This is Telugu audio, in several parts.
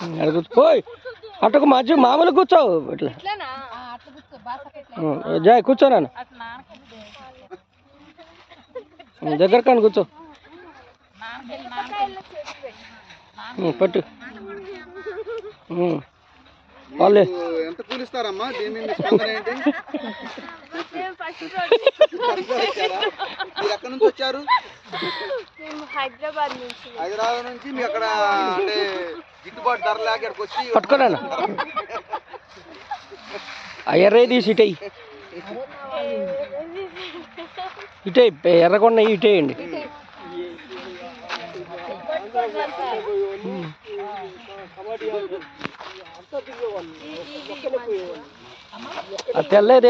అక్కడ కూర్చో పోయ్ అట్టకు మధ్య మామూలు కూర్చో. ఇట్లా. జాయ్ కూర్చో నాన్న. దగ్గర కానీ కూర్చో. పట్టు. ఉం. వాళ్ళే. ఎంత కూలిస్తారమ్మా? దీని మీద స్పందన ఏంటి? మీరు ఎక్కడి నుంచి వచ్చారు? హైదరాబాద్ నుంచి హైదరాబాద్ నుంచి మీ అక్కడ అంటే గిట్టుబాటు ధర లేక ఇక్కడికి వచ్చి పట్టుకోరాను ఆ ఎర్ర తీసి ఇటేయి ఇటే ఎర్రగొండ ఇటేయండి. ఆ తెల్లది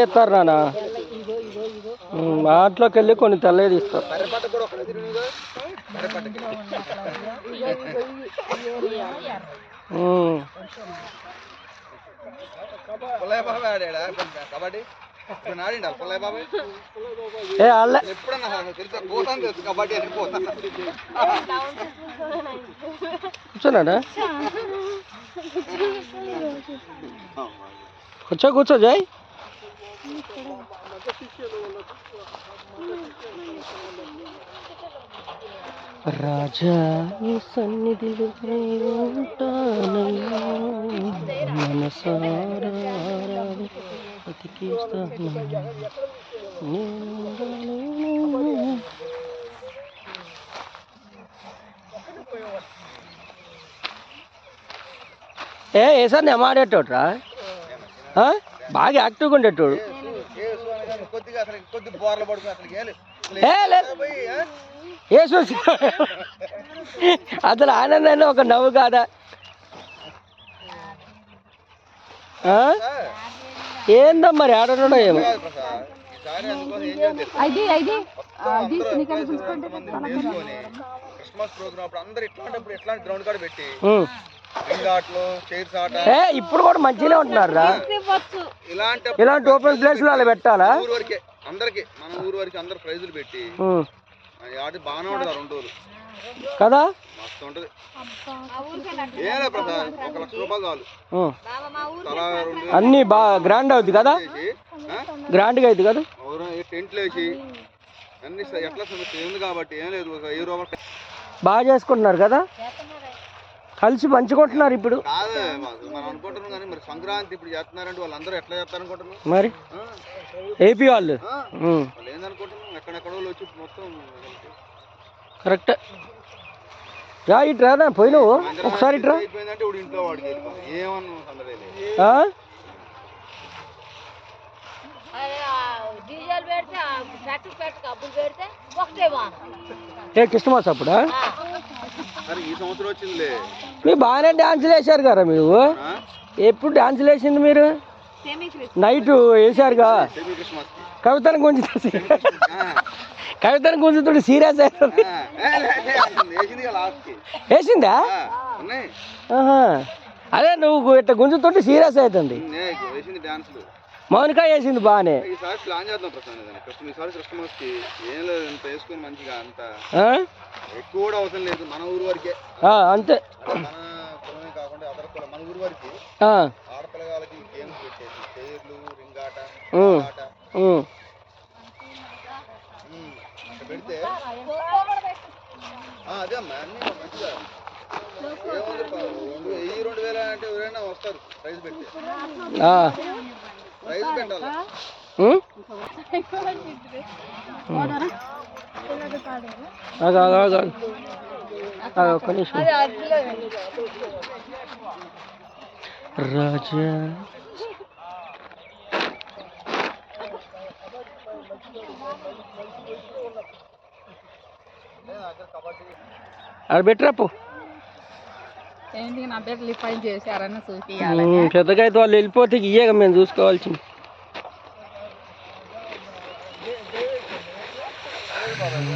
ఇస్తారు దాంట్లోకి వెళ్ళి కొన్ని తెల్లవి ఇస్తారు కబడ్డీ బాబాయ్ ఏ అల్లే. ఎప్పుడన్నా తెలుసు కబడ్డీ అని పోతా కూర్చోనాడా? కూర్చో కూర్చో జాయ్ రాజా నీ సన్నిధిలో ఉంటానయ్యా మనసారా బతికిస్తాను నేను ఏ ఏసారి నేను ఆడేటోడ్రా ఆ? బాగా యాక్టివ్గా ఉండేటోడు ఏ లే ఏసు అసలు ఆనందాన్ని ఒక నవ్వు కాదా? ఆ? ఏందో మరి ఆడనో ఏమో? అది అది ఇప్పుడు కూడా మంచిగానే ఉంటున్నారా ఇలాంటి ఇలాంటి ఓపెన్ ప్లేస్లో అలా పెట్టాలా? ఊరు వరకే అందరికి మన ఊరు వరకు అందరు ప్రైజులు పెట్టి బాగానే ఉంటుంది ఆ రెండు రోజులు కదా? మస్తు ఉంటది. ఏలే ప్రసాద్ ఒక లక్ష రూపాయలు చాలు. ఉం. తలా రెండు వేలు అన్నీ బాగా గ్రాండ్ అవుద్ది కదా? చేసి ఆ? గ్రాండ్గా అవుద్ది కదా? ఎవరో ఈ టెంట్లు వేసి అన్ని స- ఎట్లా సమస్య ఉంది కాబట్టి ఏం లేదు ఒక రూపాయలు బాగా చేసుకుంటున్నారు కదా? కలిసి పంచుకుంటున్నారు ఇప్పుడు. కాదు మాకు మనం అనుకుంటున్నాం కానీ మరి సంక్రాంతి ఇప్పుడు చేస్తున్నారంటే వాళ్ళందరూ ఎట్లా చేస్తారు అనుకుంటున్నాం మరి? ఆ? ఏపీ ఆ? వాళ్ళు వచ్చి మొత్తం కరెక్ట్. రా ఇట్రా నా పోయి నువ్వు. మందిరం ఒకసారి ఇట్రా అయిపోయిందంటే ఇప్పుడు ఇంట్లో వాడికి వెళ్ళిపోయింది ఏమన్నా సందడే లేదు. ఆ? డీజిల్ పెడితే పెట్రోల్ పెట్టి అప్పులు పెడితే ఒకటే ఏ క్రిస్మస్ అప్పుడా? ఈ సంవత్సరం వచ్చిందిలే. మీరు బాగానే డాన్సులు వేసారు కదా మీరు? ఎప్పుడు డాన్సులు వేసింది మీరు? నైట్ వేసారుగా కవితను ఆ. కవితను గుంజుతుంటే సీరియస్ అవుతుంది. వేసింది. అదే నువ్వు ఇట్లా గుంజుతుంటే సీరియస్ అవుతుంది. మౌనిక వేసింది బాగానే. అంత ఆ? ఎక్కువ కూడా అవసరం లేదు మన ఊరు వరకే. ఆ, అంతే. మన కులమే కాకుండా అదర్ కులం మన ఊరు వరకు. ఆ, ఆడపిల్లగాళ్ళకి గేమ్స్ పెట్టేసి చైర్లు రింగ్. ఆట ఉం. ఉమ్, అట్లా పెడితే ఆ, అదే అమ్మా అన్ని మంచిగా ఏముంది పా, రెండు వేల అంటే ఎవరైనా వస్తారు ప్రైజ్ పెట్టి. ప్రైజ్ పెట్టాలి? ఒక్క నిమిషం. రాజా. అది బెటర్ పో. ఏంటి నా బిడ్డలు పని చేశారని చూసి పెద్దగా అయితే వాళ్ళు వెళ్ళిపోతే ఇయ్యేగా మేము చూసుకోవాల్సింది.